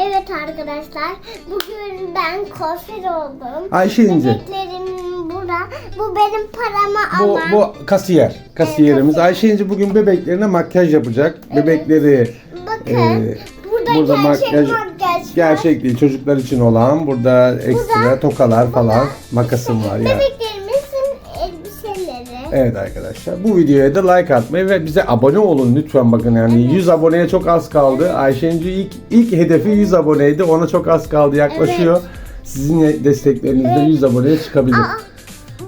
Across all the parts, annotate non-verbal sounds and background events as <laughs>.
Evet arkadaşlar, bugün ben kuaför oldum. Ayşe İnce. Bebeklerim burada. Bu benim param Bu, ama. bu kasiyer. Kasiyerimiz. kasiyer. Ayşe İnci bugün bebeklerine makyaj yapacak. Bebekleri Bakın, Ee, burada, burada gerçek makyaj- makyaj, var. gerçek değil çocuklar için olan burada ekstra tokalar falan makasım var ya. Elbiseleri. Evet arkadaşlar bu videoya da like atmayı ve bize abone olun lütfen bakın yani 100 aboneye çok az kaldı. İnci ilk, ilk hedefi 100 aboneydi ona çok az kaldı yaklaşıyor. Sizin desteklerinizle 100 aboneye çıkabilir.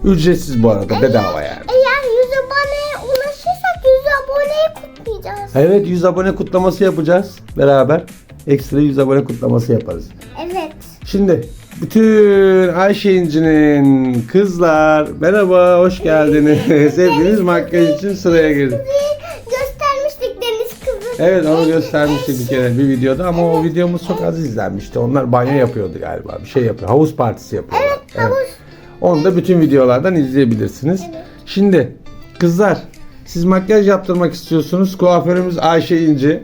Ücretsiz bu arada bedava yani. Eğer 100 aboneye ulaşırsak 100 aboneyi kutlayacağız. Evet 100 abone kutlaması yapacağız beraber. Ekstra 100 abone kutlaması yaparız. Evet. Şimdi bütün Ayşe İnci'nin kızlar merhaba hoş geldiniz. <laughs> Hepiniz makyaj için sıraya girdin. Bizi göstermiştik deniz kızı. Evet onu göstermiştik bir kere bir videoda ama o videomuz çok az izlenmişti. Onlar banyo yapıyordu galiba. Bir şey yapıyor. Havuz partisi yapıyorlar. Evet, havuz. Onu da bütün videolardan izleyebilirsiniz. Evet. Şimdi kızlar siz makyaj yaptırmak istiyorsunuz. Kuaförümüz Ayşe İnci.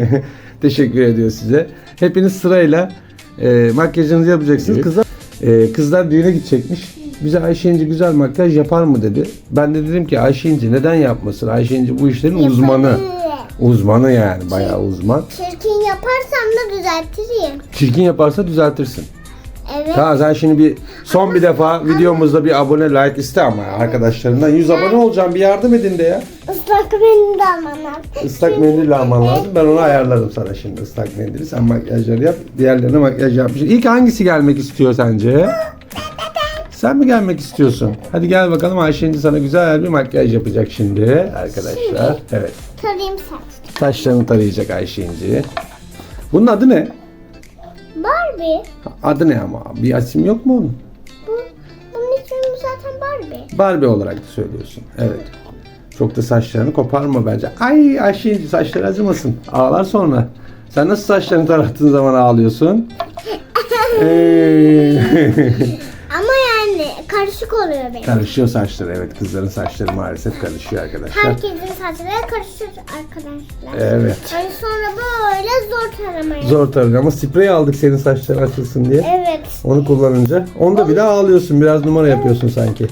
<laughs> Teşekkür ediyor size. Hepiniz sırayla e, makyajınızı yapacaksınız. Kızlar e, kızlar düğüne gidecekmiş. Bize Ayşe İnci güzel makyaj yapar mı dedi. Ben de dedim ki Ayşe İnci neden yapmasın? Ayşe İnci bu işlerin uzmanı. Yapabilir. Uzmanı yani bayağı uzman. Çirkin yaparsam da düzeltirim. Çirkin yaparsa düzeltirsin. Evet. Tamam sen şimdi bir son bir defa videomuzda bir abone like iste ama arkadaşlarından 100 abone olacağım bir yardım edin de ya. Islak mendil almam lazım. Islak mendil alman lazım. Ben onu ayarlarım sana şimdi ıslak mendili. Sen makyajları yap. Diğerlerine makyaj yapmış. İlk hangisi gelmek istiyor sence? Sen mi gelmek istiyorsun? Hadi gel bakalım Ayşe İnci sana güzel bir makyaj yapacak şimdi arkadaşlar. Evet. Tarayayım saç. Saçlarını tarayacak Ayşe İnci. Bunun adı ne? Barbie. Adı ne ama? Bir isim yok mu onun? Bu, bunun ismi zaten Barbie. Barbie olarak da söylüyorsun. Evet. Çok da saçlarını koparma bence. Ay Ayşe saçları acımasın. Ağlar sonra. Sen nasıl saçlarını tarattığın zaman ağlıyorsun? <laughs> Ee, karışık oluyor benim. karışıyor saçları. Evet kızların saçları maalesef karışıyor arkadaşlar. Herkesin saçları karışır arkadaşlar. Evet. Yani sonra böyle zor taramaya. Zor tabii ama sprey aldık senin saçların açılsın diye. Evet. Onu kullanınca. Onda bile ağlıyorsun. Biraz numara yapıyorsun sanki.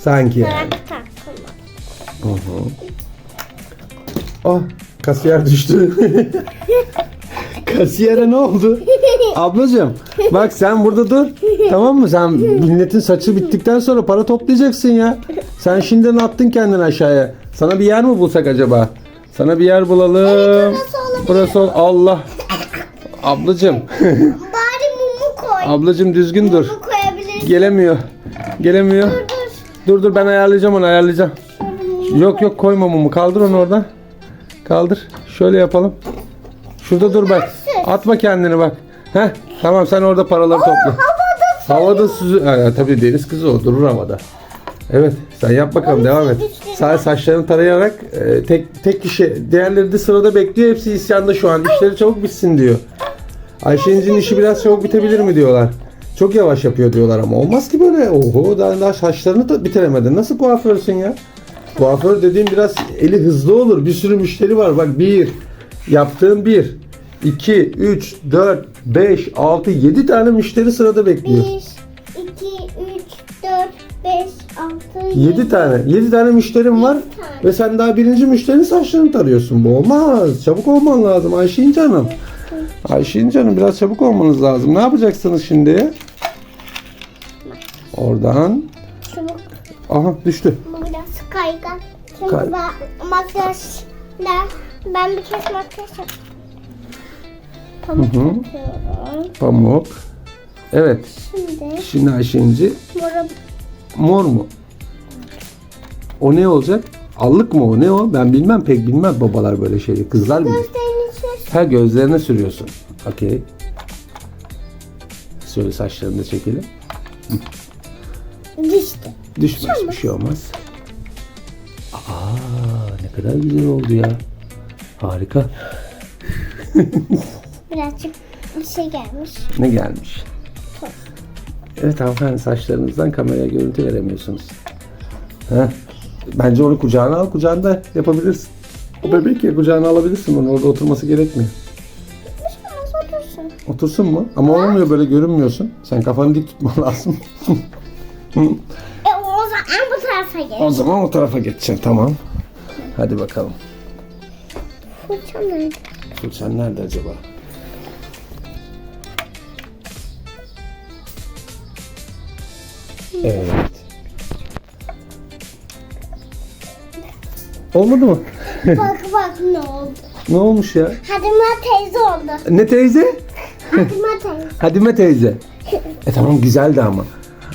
Sanki yani. Hı hı. Ah kasiyer düştü. <laughs> Kasiyere ne oldu? <laughs> Ablacığım bak sen burada dur. Tamam mı? Sen milletin saçı bittikten sonra para toplayacaksın ya. Sen şimdiden attın kendini aşağıya. Sana bir yer mi bulsak acaba? Sana bir yer bulalım. Evet. Burası ol- Allah. Ablacığım. Bari mumu koy. Ablacığım düzgün dur. Mumu. Gelemiyor. Gelemiyor. Dur dur. Dur dur ben ayarlayacağım onu ayarlayacağım. Yok yok koyma mumu. Kaldır onu oradan. Kaldır. Şöyle yapalım. Şurada dur bak. Atma kendini bak. Heh, tamam sen orada paraları topla. Havada süzü... Ha, tabii deniz kızı o durur havada. Evet sen yap bakalım devam et. Sa saçlarını tarayarak e, tek tek kişi diğerleri de sırada bekliyor. Hepsi isyanda şu an. İşleri çabuk bitsin diyor. Ayşe İnci'nin işi biraz çabuk bitebilir mi diyorlar. Çok yavaş yapıyor diyorlar ama olmaz ki böyle. Oho daha, daha saçlarını da bitiremedin. Nasıl kuaförsün ya? Kuaför dediğin biraz eli hızlı olur. Bir sürü müşteri var. Bak bir, yaptığın bir, iki, üç, dört, beş, altı, yedi tane müşteri sırada bekliyor. 1, 2, 3, 4, 5, 6, 7 tane. 7 tane müşterim var. Ve sen daha birinci müşterinin saçlarını tarıyorsun. Bu olmaz. Çabuk olman lazım Hanım. Ayşe İnci Hanım biraz çabuk olmanız lazım. Ne yapacaksınız şimdi? Oradan. Çabuk. Aha düştü. Bu biraz kaygan. Şimdi Kay- ben makyajla ben bir kez makyaj yap. Pamuk Hı hı. yapıyorum. Pamuk. Evet. Şimdi Şimdi Ayşe İnci. mora Mor mu? O ne olacak? Allık mı o? Ne o? Ben bilmem pek bilmem babalar böyle şeyi. Kızlar bilir. gözlerini sür. Ha gözlerine sürüyorsun. Okey. Şöyle saçlarını da çekelim. Düştü. Düşmez bir şey olmaz. Aa ne kadar güzel oldu ya. Harika. <laughs> Birazcık bir şey gelmiş. Ne gelmiş? Evet hanımefendi saçlarınızdan kameraya görüntü veremiyorsunuz. Heh. Bence onu kucağına al, kucağında yapabilirsin. O bebek ya kucağına alabilirsin onu orada oturması gerekmiyor. Biraz otursun. otursun. Otursun mu? Ama olmuyor böyle görünmüyorsun. Sen kafanı dik tutman <laughs> lazım. E o zaman bu tarafa gel. o zaman o tarafa geçeceksin tamam. Hadi bakalım. Fırça nerede? Fırçan nerede acaba? Evet. Olmadı mı? <laughs> bak bak ne oldu. Ne olmuş ya? Hadime teyze oldu. Ne teyze? Hadime <laughs> teyze. Hadime teyze. E tamam güzeldi ama.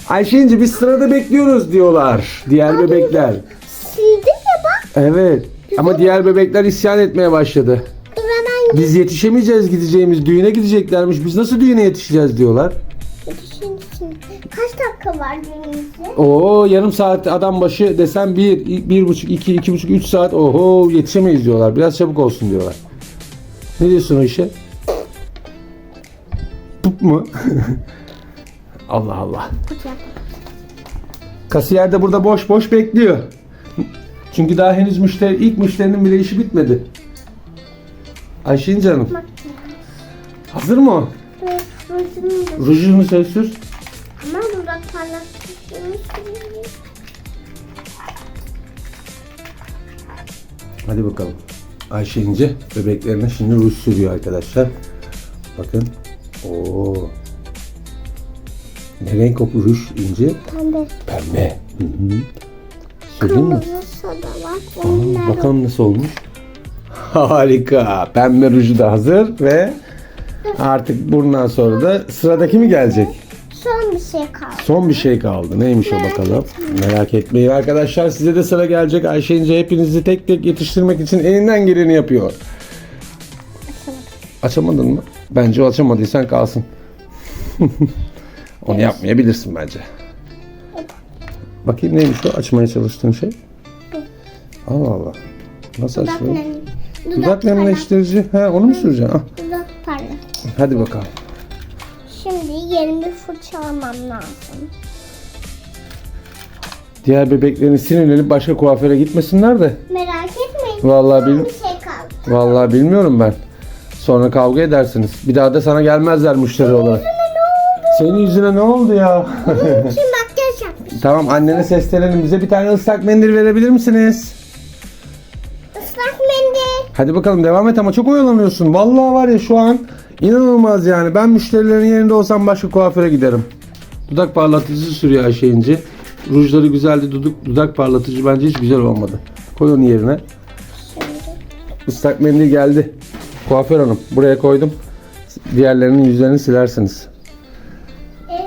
Ayşe biz sırada bekliyoruz diyorlar. Diğer bebekler. Sildim ya bak. Evet. Ama diğer bebekler isyan etmeye başladı. Biz yetişemeyeceğiz gideceğimiz düğüne gideceklermiş. Biz nasıl düğüne yetişeceğiz diyorlar. İçin. Kaç dakika var günümüzde? Oo yarım saat adam başı desem bir, bir buçuk, iki, iki buçuk, üç saat oho yetişemeyiz diyorlar. Biraz çabuk olsun diyorlar. Ne diyorsun o işe? Pup mu? <laughs> Allah Allah. Kasiyer de burada boş boş bekliyor. Çünkü daha henüz müşteri, ilk müşterinin bile işi bitmedi. Ayşin canım. Hazır mı o? Rujunu sür sür. Ama parlatıcını süreyim. Hadi bakalım. Ayşe İnce bebeklerine şimdi ruj sürüyor arkadaşlar. Bakın. Oo. Ne renk o ruj İnce? Pembe. Pembe. Hı hı. Kırmızı soda var. Aa, bakalım nasıl olmuş. Harika. Pembe ruju da hazır ve artık bundan sonra da sıradaki mi gelecek? Son bir şey kaldı. Son bir şey kaldı. Neymiş o bakalım. Merak etmeyin arkadaşlar. Size de sıra gelecek. Ayşe İnce hepinizi tek tek yetiştirmek için elinden geleni yapıyor. Açamadın mı? Bence açamadıysan kalsın. <laughs> Onu yapmayabilirsin bence. Bakayım neymiş o açmaya çalıştığın şey? Allah Allah. Nasıl Dudak açılıyor? nem. Dudak Dudak nemleştirici. Ha onu mu süreceksin? Dudak parlak. hadi bakalım. Şimdi yeni bir fırçalamam lazım. Diğer bebeklerin sinirlenip başka kuaföre gitmesinler de. Merak etmeyin. Vallahi bil- bir şey kaldı. Vallahi bilmiyorum ben. Sonra kavga edersiniz. Bir daha da sana gelmezler müşteri olarak. Senin yüzüne ne oldu ya? Şimdi <laughs> makyaj yapmış. tamam annene seslenelim. Bize bir tane ıslak mendil verebilir misiniz? Islak mendil. Hadi bakalım devam et ama çok oyalanıyorsun. Vallahi var ya şu an inanılmaz yani. Ben müşterilerin yerinde olsam başka kuaföre giderim. Dudak parlatıcı sürüyor Ayşe İnci. Rujları güzeldi. Dudak, dudak parlatıcı bence hiç güzel olmadı. Koy onu yerine. Islak mendil geldi. Kuaför hanım buraya koydum. Diğerlerinin yüzlerini silersiniz. Ee,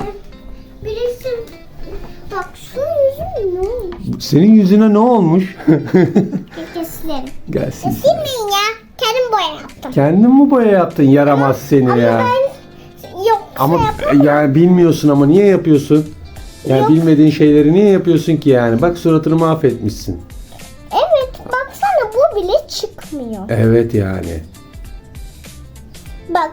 birisi bak şunun yüzü ne olmuş? Senin yüzüne ne olmuş? <laughs> Kesilerim. Gelsin. Kendim boya yaptım. Kendin mi boya yaptın yaramaz seni Ama ya? ben yok Ama şey yani bilmiyorsun ama niye yapıyorsun? Yani Yok. bilmediğin şeyleri niye yapıyorsun ki yani? Bak suratını mahvetmişsin. Evet baksana bu bile çıkmıyor. Evet yani. Bak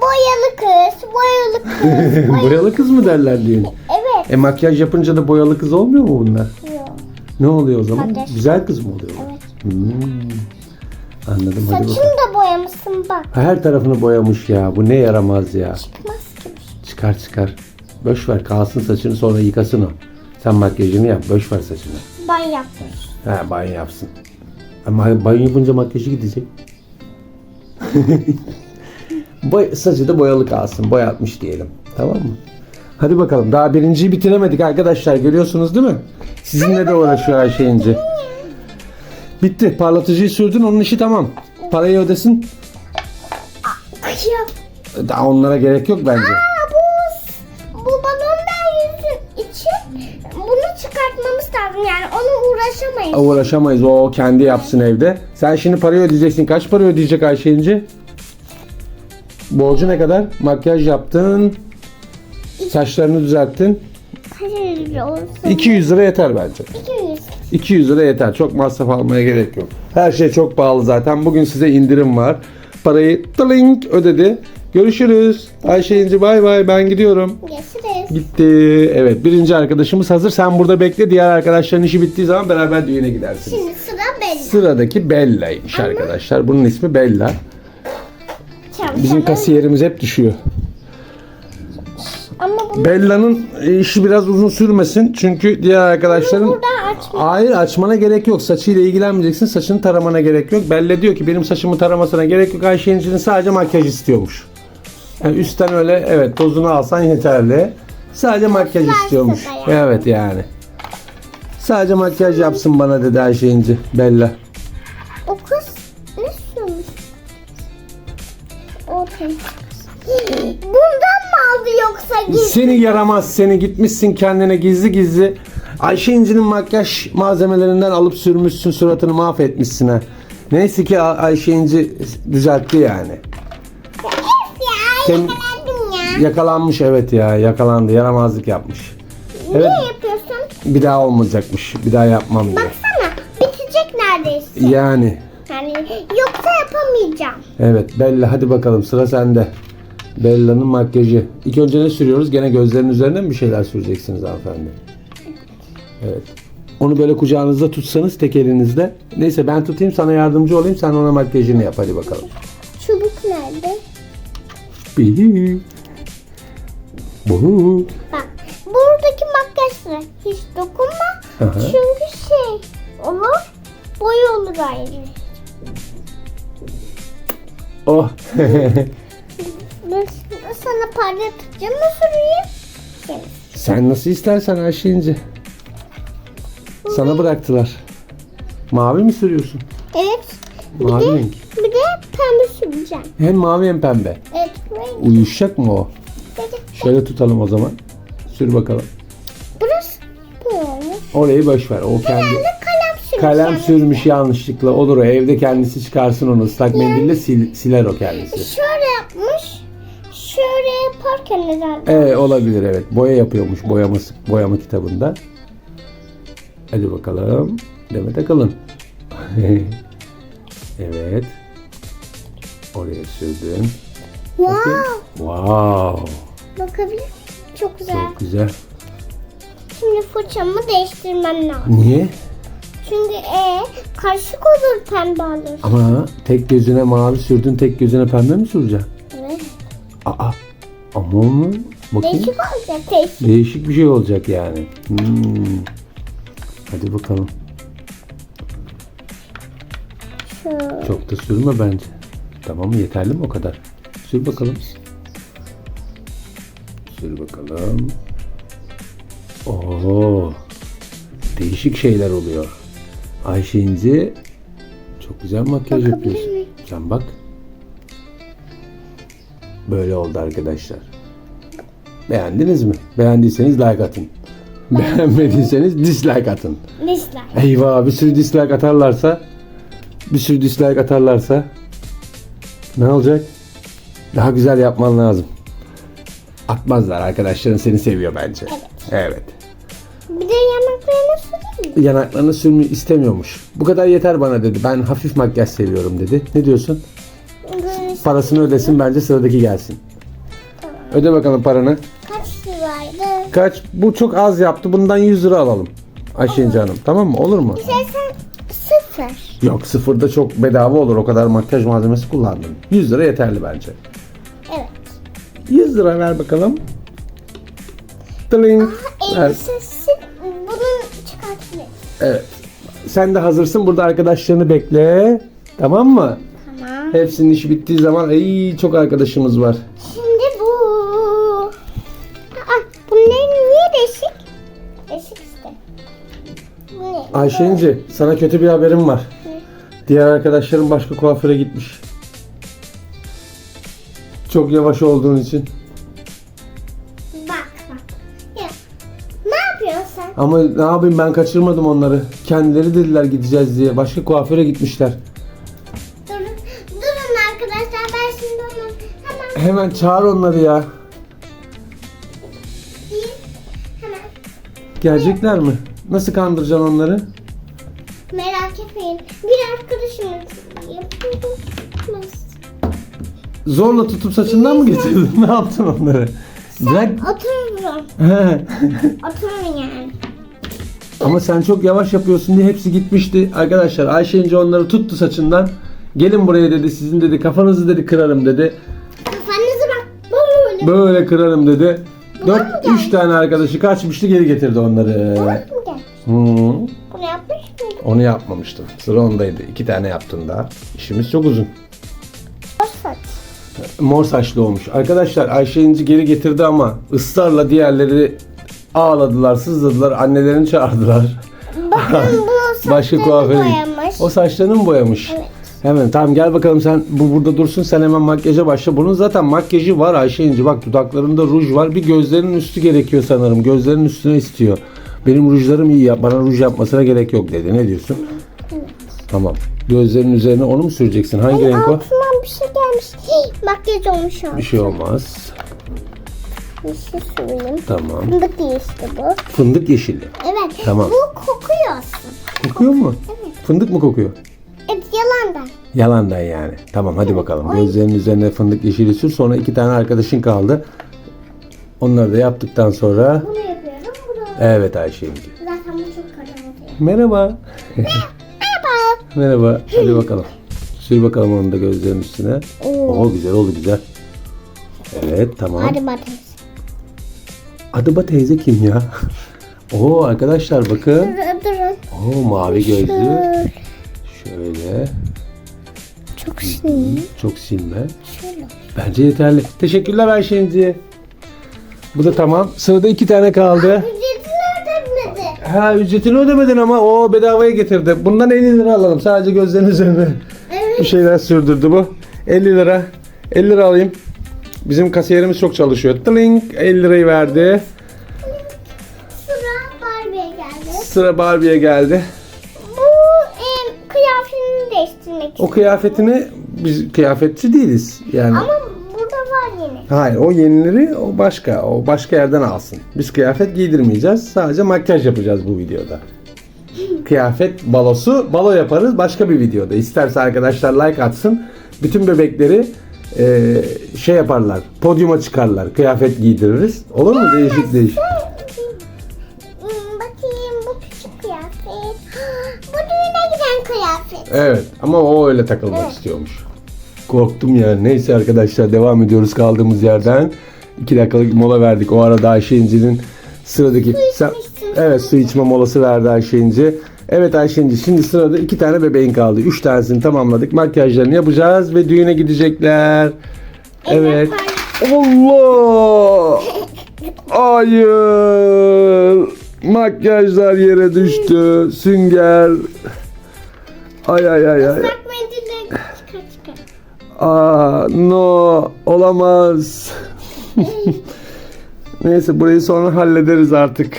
boyalı kız, boyalı kız. <laughs> boyalı- kız mı derler diyor. Evet. E makyaj yapınca da boyalı kız olmuyor mu bunlar? Yok. Ne oluyor o zaman? Kardeş. Güzel kız mı oluyor? Evet. Hmm. Anladım hadi Saçını bakalım. da boyamışsın bak. Her tarafını boyamış ya. Bu ne yaramaz ya. Çıkmaz ki şey. Çıkar çıkar. Boş ver kalsın saçını sonra yıkasın o. Sen makyajını yap. Boş ver saçını. Ben yapmış. He banyo yapsın. Ama banyo yapınca makyajı gidecek. <laughs> Boy, saçı da boyalı kalsın. Boyatmış diyelim. Tamam mı? Hadi bakalım. Daha birinciyi bitiremedik arkadaşlar. Görüyorsunuz değil mi? Sizinle de uğraşıyor Ayşe İnci. Bitti. Parlatıcıyı sürdün. Onun işi tamam. Parayı ödesin. Daha onlara gerek yok bence. Aa bu, bu balondan yüzün için bunu çıkartmamız lazım. Yani onu uğraşamayız. Uğraşamayız. O kendi yapsın evde. Sen şimdi parayı ödeyeceksin. Kaç para ödeyecek Ayşe İnci? Borcu ne kadar? Makyaj yaptın. Saçlarını düzelttin. Hayır olsun. 200 lira yeter bence. 200. 200 lira yeter. Çok masraf almaya gerek yok. Her şey çok pahalı zaten. Bugün size indirim var. Parayı tling ödedi. Görüşürüz. Ayşe İnci bay bay ben gidiyorum. Görüşürüz. Bitti. Evet birinci arkadaşımız hazır. Sen burada bekle. Diğer arkadaşların işi bittiği zaman beraber düğüne gidersiniz. Şimdi sıra belli. Sıradaki Bella'ymış arkadaşlar. Bunun ismi Bella. Bizim Çantalı. kasiyerimiz hep düşüyor. Ama bunu Bella'nın işi biraz uzun sürmesin. Çünkü diğer arkadaşların... Hayır açmana gerek yok. Saçıyla ilgilenmeyeceksin. Saçını taramana gerek yok. Bella diyor ki benim saçımı taramasına gerek yok. Ayşe Yenicil'in sadece makyaj istiyormuş. Yani üstten öyle evet tozunu alsan yeterli. Sadece makyaj istiyormuş. yani. Evet yani. Sadece makyaj yapsın bana dedi Ayşe Yenici. Bella. O gizli? Seni yaramaz seni gitmişsin kendine gizli gizli Ayşe İnci'nin makyaj malzemelerinden alıp sürmüşsün suratını mahvetmişsin ha. Neyse ki Ay- Ayşe İnci düzeltti yani. Ya Tem- yakalandım ya. Yakalanmış evet ya yakalandı yaramazlık yapmış. Evet Ne yapıyorsun? bir daha olmayacakmış bir daha yapmam diyor. Baksana bitecek neredeyse. Yani Yani yoksa yapamayacağım. evet Bella hadi bakalım sıra sende. Bella'nın makyajı. İlk önce ne sürüyoruz? Gene gözlerinin üzerine mi bir şeyler süreceksiniz hanımefendi? Evet. Onu böyle kucağınızda tutsanız tek elinizde. Neyse ben tutayım sana yardımcı olayım. Sen ona makyajını yap hadi bakalım. Çubuk nerede? Bihi. Bu. Bak buradaki makyajlara hiç dokunma. Hı. Çünkü şey olur boy olur ayrı. Oh. <laughs> Ben sana parlatacağım mı? Şey, Sen nasıl istersen Ayşe İnci. Sana bıraktılar. Mavi mi sürüyorsun? Evet. Bir Mavi de, renk. bir de pembe süreceğim. Hem mavi hem pembe. Evet. Uyuşacak mı o? Şöyle tutalım o zaman. Sür bakalım. Burası. Orayı boş ver. O kendi de kalem sürmüş yanlışlıkla. Olur o. Evde kendisi çıkarsın onu. Islak mendille sil- siler o kendisi. Şöyle yapmış. Şöyle yaparken herhalde. Evet olabilir evet. Boya yapıyormuş boyaması, boyama kitabında. Hadi bakalım. Demet Akalın. <laughs> evet. Oraya sürdün. Wow. Wow. Bakabilir miyim? Çok güzel. Çok güzel. Şimdi fırçamı değiştirmem lazım. Niye? Çünkü e karışık olur pembe olur. Ama tek gözüne mavi sürdün, tek gözüne pembe mi süreceksin? Evet. Aa. Ama onu bakayım. Değişik olacak. Değişik. Değişik bir şey olacak yani. Hmm. Hadi bakalım. Şöyle. Çok da sürme bence. Tamam mı? Yeterli mi o kadar? Sür bakalım. Sür bakalım. Oo. Değişik şeyler oluyor. Ayşe İnci çok güzel makyaj Bakabilir yapıyorsun. miyim? Sen bak. Böyle oldu arkadaşlar. Beğendiniz mi? Beğendiyseniz like atın. Beğenmediyseniz dislike atın. Dislike. Eyvah bir sürü dislike atarlarsa bir sürü dislike atarlarsa ne olacak? Daha güzel yapman lazım. Atmazlar arkadaşların seni seviyor bence. Evet. Bir de yanaklarına süreyim mi? Yanaklarını sürmeyi istemiyormuş. Bu kadar yeter bana dedi. Ben hafif makyaj seviyorum dedi. Ne diyorsun? Parasını ödesin bence sıradaki gelsin. Öde bakalım paranı. kaç liraydı? Kaç? Bu çok az yaptı. Bundan 100 lira alalım. Ayşe Hanım. Tamam mı? Olur mu? İstersen sıfır. Yok sıfırda çok bedava olur. O kadar makyaj malzemesi kullandın. 100 lira yeterli bence. Evet. 100 lira ver bakalım. Tling. Ver. Elbisesi. Evet. Sen de hazırsın. Burada arkadaşlarını bekle. Tamam mı? Tamam. Hepsinin işi bittiği zaman ay çok arkadaşımız var. Şimdi bu. Aa, bunların niye değişik? Değişik işte. Bu ne? Ayşe İnci, sana kötü bir haberim var. Diğer arkadaşlarım başka kuaföre gitmiş. Çok yavaş olduğun için. Ama ne yapayım ben kaçırmadım onları. Kendileri dediler gideceğiz diye. Başka kuaföre gitmişler. Durun, durun arkadaşlar ben şimdi onu hemen Hemen çağır onları ya. bir hemen Gelecekler mi? Nasıl kandıracaksın onları? merak etmeyin. Bir arkadaşımız yapıyor. Nasıl? Zorla tutup saçından mı getirdin? <laughs> ne yaptın onları? Oturun otururum. He. Otururum yani. Ama sen çok yavaş yapıyorsun diye hepsi gitmişti. Arkadaşlar Ayşe İnce onları tuttu saçından. Gelin buraya dedi. Sizin dedi kafanızı dedi kırarım dedi. Kafanızı bak böyle. Böyle kırarım dedi. Bunlar mı Dört, geldi? üç tane arkadaşı kaçmıştı geri getirdi onları. Mu gel? Hı, Bunu yapmış mıydın? onu yapmamıştım. Sıra ondaydı. İki tane yaptın daha. İşimiz çok uzun. Saç. Mor saçlı olmuş. Arkadaşlar Ayşe İnci geri getirdi ama ısrarla diğerleri ağladılar, sızladılar. Annelerini çağırdılar. Bakın bu <laughs> Başka saçlarını kuaföre git. boyamış. O saçlarını mı boyamış? Evet. Hemen tamam gel bakalım sen bu burada dursun sen hemen makyaja başla. Bunun zaten makyajı var Ayşe İnci. Bak dudaklarında ruj var. Bir gözlerinin üstü gerekiyor sanırım. Gözlerinin üstüne istiyor. Benim rujlarım iyi ya. Bana ruj yapmasına gerek yok dedi. Ne diyorsun? Tamam. Gözlerinin üzerine onu mu süreceksin? Hangi renk o? Altından bir şey gelmiş. Hii, Makyaj olmuş o. Bir şey olmaz. Söyleyeyim. Tamam. Fındık işte bu. Fındık yeşili. Evet. Tamam. Bu kokuyor aslında. Kokuyor mu? Evet. Fındık mı kokuyor? Evet yalandan. Yalandan yani. Tamam hadi bakalım. Gözlerinin üzerine fındık yeşili sür. Sonra iki tane arkadaşın kaldı. Onları da yaptıktan sonra Bunu yapıyorum. Bunu. evet Ayşe İnci. Zaten bu çok karanlık. Merhaba. Merhaba. <laughs> Merhaba. Hadi bakalım. Sür bakalım onu da gözlerinin üstüne. Oo. Oo güzel oldu güzel. Evet tamam. Hadi bakayım. Adıba teyze kim ya? <laughs> Oo arkadaşlar bakın. Durun. Oo mavi gözlü. Şöyle. Şöyle. Çok şey. Çok silme. Şöyle. Bence yeterli. Teşekkürler Ayşe İnci. Bu da tamam. Sırada iki tane kaldı. Ücretini ödemedi. Ha ücretini ödemedin ama o bedavaya getirdi. Bundan 50 lira alalım. Sadece gözlerin üzerine bir şeyler sürdürdü bu. 50 lira. 50 lira alayım. Bizim kasiyerimiz çok çalışıyor. Tling 50 lirayı verdi. Sıra Barbie'ye geldi. Sıra Barbie'ye geldi. Bu em, kıyafetini değiştirmek O kıyafetini biz kıyafetçi değiliz. Yani Ama burada var yine. hayır o yenileri o başka. O başka yerden alsın. Biz kıyafet giydirmeyeceğiz. Sadece makyaj yapacağız bu videoda. <laughs> Kıyafet balosu balo yaparız başka bir videoda. İsterse arkadaşlar like atsın. Bütün bebekleri e, şey yaparlar. Podyuma çıkarlar. Kıyafet giydiririz. Olur mu? Değişik değişik. Bakayım bu küçük kıyafet. <gasps> Bu düğüne giden kıyafet. Evet ama o öyle takılmak Evet. istiyormuş. Korktum ya. Neyse arkadaşlar devam ediyoruz kaldığımız yerden. İki dakikalık mola verdik. O arada Ayşe İnci'nin sıradaki... Sen... içmişsin. Evet su içme molası verdi Ayşe İnci. Evet Ayşe İnci şimdi sırada iki tane bebeğin kaldı. Üç tanesini tamamladık. Makyajlarını yapacağız ve düğüne gidecekler. Evet. Allah! Hayır! Makyajlar yere düştü. Sünger. Ay ay ay ay. Aa, no, olamaz. <laughs> Neyse burayı sonra hallederiz artık.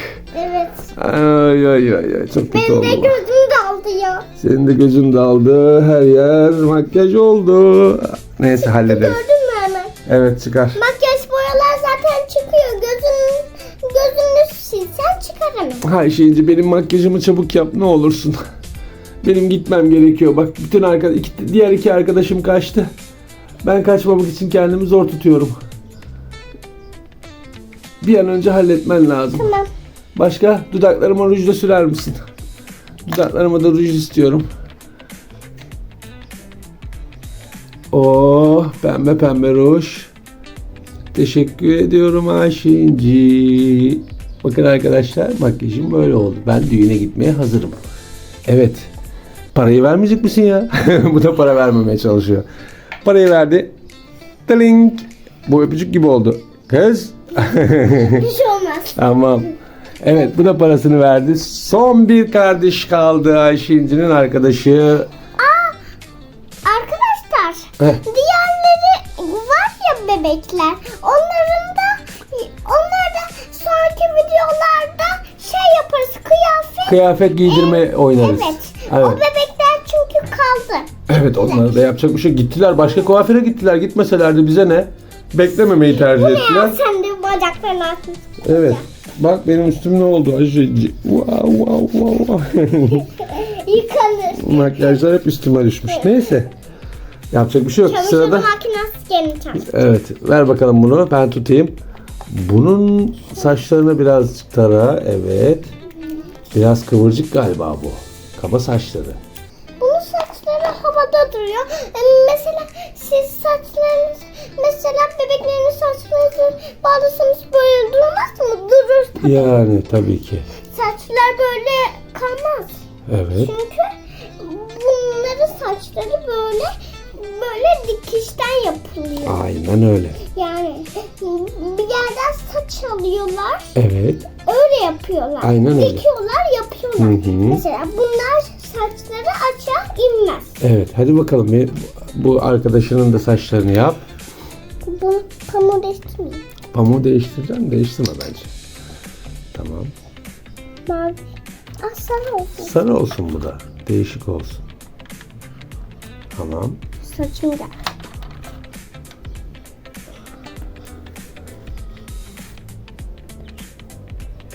Ay ay ay ay çok kötü Benim oldu. de gözüm daldı ya. Senin de gözün daldı. Her yer makyaj oldu. Neyse hallederiz. Gördün mü hemen? Evet çıkar. Makyaj boyalar zaten çıkıyor. Gözün gözünü silsen çıkar hemen. Ha şimdi benim makyajımı çabuk yap ne olursun. Benim gitmem gerekiyor. Bak bütün arka, iki, diğer iki arkadaşım kaçtı. Ben kaçmamak için kendimi zor tutuyorum. Bir an önce halletmen lazım. Tamam. Başka dudaklarıma ruj da sürer misin? Dudaklarıma da ruj istiyorum. Oh pembe pembe ruj. Teşekkür ediyorum Ayşinci. Bakın arkadaşlar makyajım böyle oldu. Ben düğüne gitmeye hazırım. Evet. Parayı vermeyecek misin ya? <laughs> Bu da para vermemeye çalışıyor. Parayı verdi. Tling. Bu öpücük gibi oldu. Kız. Bir şey olmaz. Tamam. Evet bu da parasını verdi. Son bir kardeş kaldı Ayşin'cinin arkadaşı. Arkadaşlar Heh. diğerleri var ya bebekler. Onların da onlar da sonraki videolarda şey yaparız kıyafet. Kıyafet giydirme oynarız. Evet. O Evet. bebekler çünkü kaldı. Evet onlar da yapacak bir şey. Gittiler başka kuaföre gittiler. Gitmeselerdi bize ne? Beklememeyi tercih Bu ne ya ettiler. sen de bacaklarını atmışsın. Evet. Bak benim üstüm ne oldu Ayşinci? Wow wow wow. Yıkanır. Makyajlar hep üstüme düşmüş. Neyse. Yapacak bir şey yok. Çamaşır Sırada makinesi çalışır. Evet, ver bakalım bunu. Ben tutayım. Bunun saçlarına birazcık tara. Evet. Biraz kıvırcık galiba bu. Kaba saçları. Bunun saçları havada duruyor. Ee, Mesela siz saçlarınız, mesela bebeklerin saçlarını bağlasanız böyle durmaz mı? Durur. tabii. Yani tabii ki. Saçlar böyle kalmaz. Evet. Çünkü bunların saçları böyle böyle dikişten yapılıyor. Aynen öyle. Yani bir yerden saç alıyorlar, Evet. öyle yapıyorlar. Aynen öyle. Dikiyorlar, yapıyorlar. Hı hı. Mesela bunlar saçları aşağı inmez. Evet. Hadi bakalım. bir- Bu arkadaşının da saçlarını yap. Pamuğu değiştirmeyin. Pamuğu değiştireceğim. Değiştirme bence. Tamam. Mavi. Ah sarı olsun. Sarı olsun bu da. Değişik olsun. Tamam. Saçım da.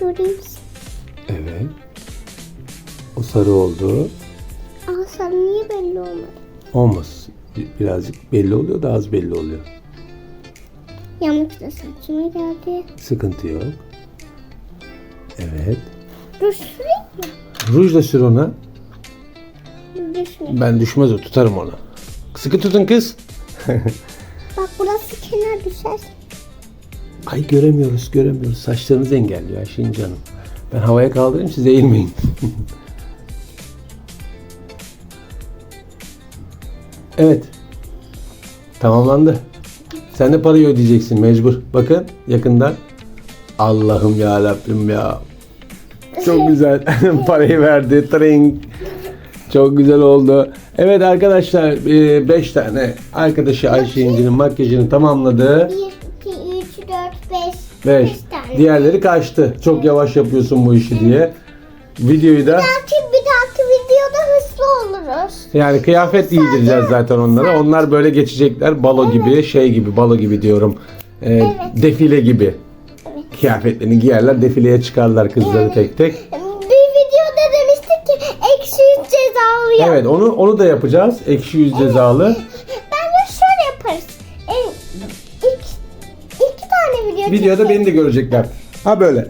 Göreyim. Evet. O sarı oldu. Ah sarı niye belli olmadı? Olmaz. Bir- Birazcık belli oluyor da az belli oluyor. Yanlışla saçıma geldi. Sıkıntı yok. Evet. Ruj süreyim mi? Ruj da sür ona. Düşme. Ben düşmez o tutarım onu. Sıkı tutun kız. <laughs> Bak burası kenar düşer. Ay göremiyoruz göremiyoruz. Saçlarınız engelliyor Ayşin canım. Ben havaya kaldırayım siz eğilmeyin. <laughs> evet. Tamamlandı. Sen de parayı ödeyeceksin mecbur. Bakın yakında. Allah'ım ya Rabbim ya. Çok güzel. <laughs> Parayı verdi. Tring. Çok güzel oldu. Evet arkadaşlar 5 tane arkadaşı Ayşe İnci'nin makyajını tamamladı. 1, 2, 3, 4, 5. 5. tane. Diğerleri kaçtı. Çok yavaş yapıyorsun bu işi diye. Videoyu da oluruz. yani kıyafet giydireceğiz zaten onlara. Onlar böyle geçecekler balo gibi, şey gibi, balo gibi diyorum. Ee, Defile gibi. Kıyafetlerini giyerler, defileye çıkarlar kızları tek tek. Bir videoda demiştik ki eksi 3 cezalı yap. Evet, onu onu da yapacağız. Ekşi yüz cezalı. Bence şöyle yaparız. En, ilk, iki tane video Videoda beni de görecekler. Ha böyle.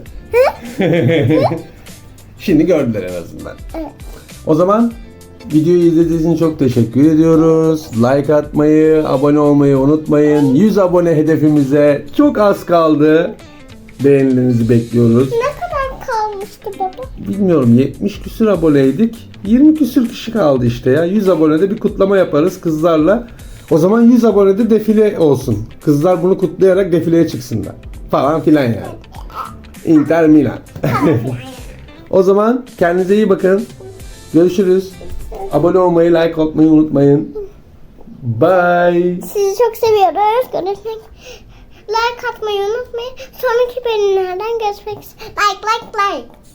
<laughs> Şimdi gördüler en azından. Evet. O zaman videoyu izlediğiniz için çok teşekkür ediyoruz. Like atmayı, abone olmayı unutmayın. 100 abone hedefimize çok az kaldı. Beğenilerinizi bekliyoruz. Ne kadar kalmıştı baba? Bilmiyorum 70 küsür aboneydik. 20 küsür kişi kaldı işte ya. 100 abonede bir kutlama yaparız kızlarla. O zaman 100 abonede defile olsun. Kızlar bunu kutlayarak defileye çıksınlar. Falan filan yani. Inter Milan. <laughs> o zaman kendinize iyi bakın. Görüşürüz. Abone olmayı, like atmayı unutmayın. Bye. Sizi çok seviyoruz. Görüşmek Like atmayı unutmayın. Sonraki bölümlerden görüşmek üzere. Like like like.